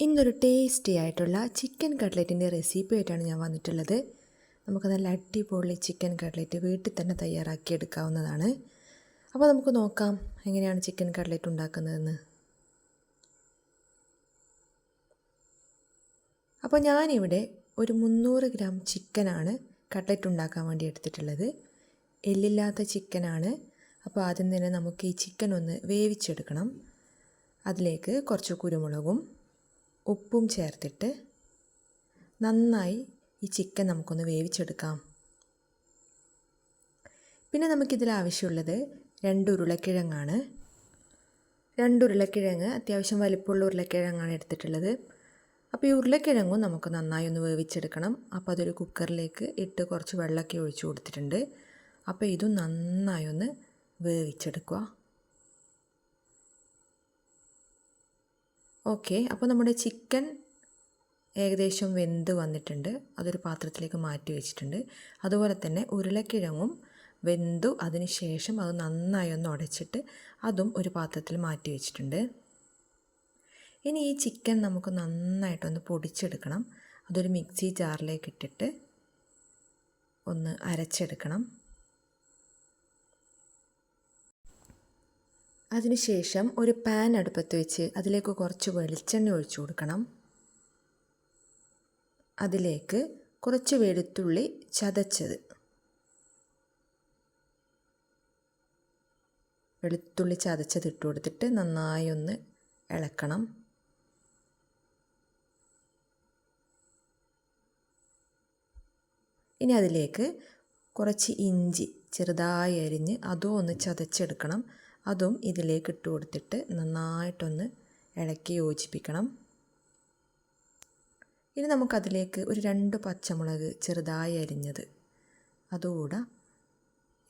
ഇന്നൊരു ടേസ്റ്റി ആയിട്ടുള്ള chicken കട്ട്ലറ്റിന്റെ recipe ആയിട്ടാണ് ഞാൻ വന്നിട്ടുള്ളത്. നമുക്ക് നല്ല അടിപൊളി ചിക്കൻ കട്ട്ലറ്റ് വീട്ടിൽ തന്നെ തയ്യാറാക്കി എടുക്കാവുന്നതാണ്. അപ്പോൾ നമുക്ക് നോക്കാം എങ്ങനെയാണ് ചിക്കൻ കട്ട്ലറ്റ് ഉണ്ടാക്കുന്നതെന്ന്. അപ്പോൾ ഞാനിവിടെ ഒരു മുന്നൂറ് ഗ്രാം ചിക്കനാണ് കട്ട്ലറ്റ് ഉണ്ടാക്കാൻ വേണ്ടി എടുത്തിട്ടുള്ളത്. എല്ലില്ലാത്ത ചിക്കനാണ് അപ്പോൾ ആദ്യം തന്നെ നമുക്ക് ഈ ചിക്കൻ ഒന്ന് വേവിച്ചെടുക്കണം. അതിലേക്ക് കുറച്ച് കുരുമുളകും ഉപ്പും ചേർത്തിട്ട് നന്നായി ഈ ചിക്കൻ നമുക്കൊന്ന് വേവിച്ചെടുക്കാം. പിന്നെ നമുക്കിതിൽ ആവശ്യമുള്ളത് രണ്ട് ഉരുളക്കിഴങ്ങാണ്. രണ്ട് ഉരുളക്കിഴങ്ങ് അത്യാവശ്യം വലിപ്പമുള്ള ഉരുളക്കിഴങ്ങാണ് എടുത്തിട്ടുള്ളത്. അപ്പോൾ ഈ ഉരുളക്കിഴങ്ങും നമുക്ക് നന്നായി ഒന്ന് വേവിച്ചെടുക്കണം. അപ്പോൾ അതൊരു കുക്കറിലേക്ക് ഇട്ട് കുറച്ച് വെള്ളമൊക്കെ ഒഴിച്ചു കൊടുത്തിട്ടുണ്ട്. അപ്പോൾ ഇതും നന്നായി ഒന്ന് വേവിച്ചെടുക്കുക. ഓക്കെ അപ്പോൾ നമ്മുടെ ചിക്കൻ ഏകദേശം വെന്ത് വന്നിട്ടുണ്ട്. അതൊരു പാത്രത്തിലേക്ക് മാറ്റി വെച്ചിട്ടുണ്ട്. അതുപോലെ തന്നെ ഉരുളക്കിഴങ്ങും വെന്തു അതിന് ശേഷം അത് നന്നായി ഒന്ന് ഉടച്ചിട്ട് അതും ഒരു പാത്രത്തിൽ മാറ്റി വെച്ചിട്ടുണ്ട്. ഇനി ഈ ചിക്കൻ നമുക്ക് നന്നായിട്ടൊന്ന് പൊടിച്ചെടുക്കണം. അതൊരു മിക്സി ജാറിലേക്ക് ഇട്ടിട്ട് ഒന്ന് അരച്ചെടുക്കണം. അതിനുശേഷം ഒരു പാൻ അടുപ്പത്ത് വെച്ച് അതിലേക്ക് കുറച്ച് വെളിച്ചെണ്ണ ഒഴിച്ചു കൊടുക്കണം. അതിലേക്ക് കുറച്ച് വെളുത്തുള്ളി ചതച്ചത്. വെളുത്തുള്ളി ചതച്ചത് ഇട്ട് കൊടുത്തിട്ട് നന്നായി ഒന്ന് ഇളക്കണം. ഇനി അതിലേക്ക് കുറച്ച് ഇഞ്ചി ചെറുതായി അരിഞ്ഞ് അതും ഒന്ന് ചതച്ചെടുക്കണം. അതും ഇതിലേക്ക് ഇട്ട് കൊടുത്തിട്ട് നന്നായിട്ടൊന്ന് ഇളക്കി യോജിപ്പിക്കണം. ഇനി നമുക്കതിലേക്ക് ഒരു രണ്ട് പച്ചമുളക് ചെറുതായി അരിഞ്ഞത്. അതുകൂടെ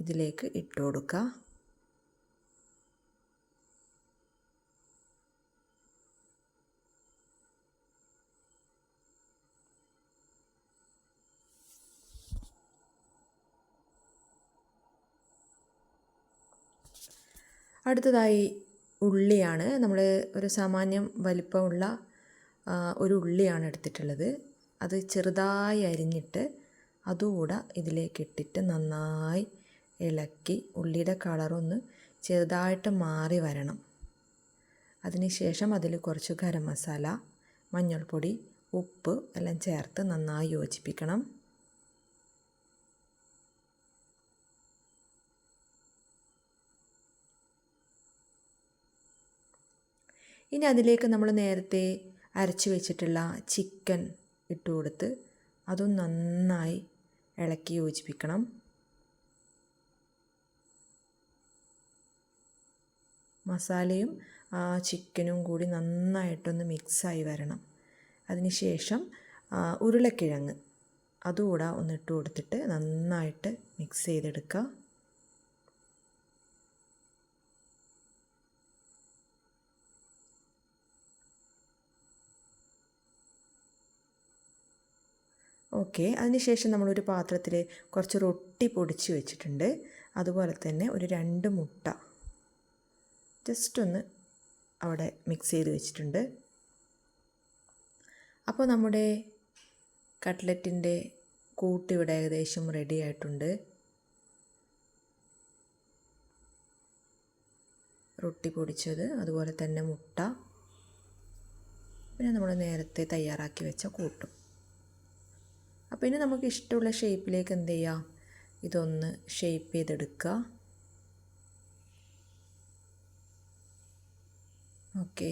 ഇതിലേക്ക് ഇട്ട് കൊടുക്കുക. അടുത്തതായി ഉള്ളിയാണ്. നമ്മൾ ഒരു സാമാന്യം വലിപ്പമുള്ള ഒരു ഉള്ളിയാണ് എടുത്തിട്ടുള്ളത്. അത് ചെറുതായി അരിഞ്ഞിട്ട് അതുകൂടെ ഇതിലേക്ക് ഇട്ടിട്ട് നന്നായി ഇളക്കി ഉള്ളിയുടെ കളറൊന്ന് ചെറുതായിട്ട് മാറി വരണം. അതിനുശേഷം അതിൽ കുറച്ച് ഗരം മസാല മഞ്ഞൾപ്പൊടി ഉപ്പ് എല്ലാം ചേർത്ത് നന്നായി യോജിപ്പിക്കണം. ഇനി അതിലേക്ക് നമ്മൾ നേരത്തെ അരച്ച് വെച്ചിട്ടുള്ള ചിക്കൻ ഇട്ട് കൊടുത്ത് അതും നന്നായി ഇളക്കി യോജിപ്പിക്കണം. മസാലയും ആ ചിക്കനും കൂടി നന്നായിട്ടൊന്ന് മിക്സായി വരണം. അതിനുശേഷം ഉരുളക്കിഴങ്ങ് അതുകൂടെ ഒന്ന് ഇട്ട് കൊടുത്തിട്ട് നന്നായിട്ട് മിക്സ് ചെയ്തെടുക്കുക. ഓക്കെ. അതിനുശേഷം നമ്മളൊരു പാത്രത്തിൽ കുറച്ച് റൊട്ടി പൊടിച്ച് വെച്ചിട്ടുണ്ട്. അതുപോലെ തന്നെ ഒരു രണ്ട് മുട്ട ജസ്റ്റ് ഒന്ന് അവിടെ മിക്സ് ചെയ്ത് വെച്ചിട്ടുണ്ട്. അപ്പോൾ നമ്മുടെ കട്ട്ലറ്റിന്റെ കൂട്ട് ഇവിടെ ഏകദേശം റെഡി ആയിട്ടുണ്ട്. റൊട്ടി പൊടിച്ചത് അതുപോലെ തന്നെ മുട്ട. പിന്നെ നമ്മൾ നേരത്തെ തയ്യാറാക്കി വെച്ച കൂട്ടും. അപ്പോൾ ഇനി നമുക്ക് ഇഷ്ടമുള്ള ഷേപ്പിലേക്ക് എന്ത് ചെയ്യാം? ഇതൊന്ന് ഷേപ്പ് ചെയ്തെടുക്കുക ഓക്കെ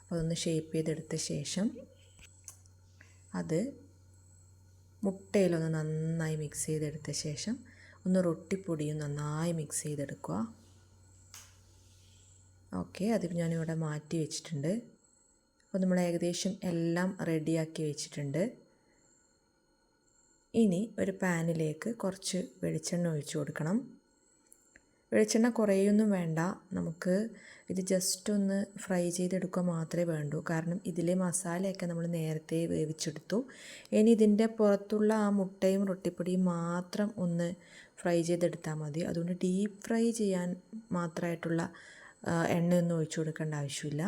അപ്പോൾ അതൊന്ന് ഷേപ്പ് ചെയ്തെടുത്ത ശേഷം അത് മുട്ടയിലൊന്ന് നന്നായി മിക്സ് ചെയ്തെടുത്ത ശേഷം ഒന്ന് റൊട്ടിപ്പൊടിയും നന്നായി മിക്സ് ചെയ്തെടുക്കുക. ഓക്കെ അതിപ്പോൾ ഞാനിവിടെ മാറ്റി വെച്ചിട്ടുണ്ട്. അപ്പോൾ നമ്മൾ ഏകദേശം എല്ലാം റെഡിയാക്കി വെച്ചിട്ടുണ്ട്. ഇനി ഒരു പാനിലേക്ക് കുറച്ച് വെളിച്ചെണ്ണ ഒഴിച്ചു കൊടുക്കണം. വെളിച്ചെണ്ണ കുറേയൊന്നും വേണ്ട. നമുക്ക് ഇത് ജസ്റ്റ് ഒന്ന് ഫ്രൈ ചെയ്തെടുക്കുക മാത്രമേ വേണ്ടൂ. കാരണം ഇതിലെ മസാലയൊക്കെ നമ്മൾ നേരത്തെ വേവിച്ചെടുത്തു. ഇനി ഇതിന്റെ പുറത്തുള്ള ആ മുട്ടയും റൊട്ടിപ്പൊടിയും മാത്രം ഒന്ന് ഫ്രൈ ചെയ്തെടുത്താൽ മതി. അതുകൊണ്ട് ഡീപ്പ് ഫ്രൈ ചെയ്യാൻ മാത്രമായിട്ടുള്ള എണ്ണയൊന്നും ഒഴിച്ചു കൊടുക്കേണ്ട ആവശ്യമില്ല.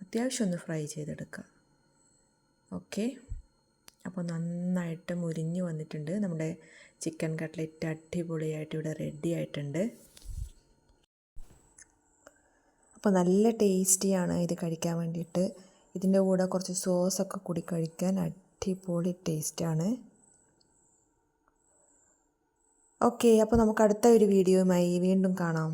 അത്യാവശ്യം ഒന്ന് ഫ്രൈ ചെയ്തെടുക്കുക. ഓക്കെ അപ്പോൾ നന്നായിട്ട് മുരിഞ്ഞ് വന്നിട്ടുണ്ട്. നമ്മുടെ ചിക്കൻ കട്ട്ലറ്റ് അടിപൊളിയായിട്ട് ഇവിടെ റെഡി ആയിട്ടുണ്ട്. അപ്പോൾ നല്ല ടേസ്റ്റിയാണ് ഇത് കഴിക്കാൻ വേണ്ടിയിട്ട്. ഇതിന്റെ കൂടെ കുറച്ച് സോസൊക്കെ കൂടി കഴിക്കാൻ അടിപൊളി ടേസ്റ്റാണ്. ഓക്കെ അപ്പോൾ നമുക്ക് അടുത്ത ഒരു വീഡിയോയുമായി വീണ്ടും കാണാം.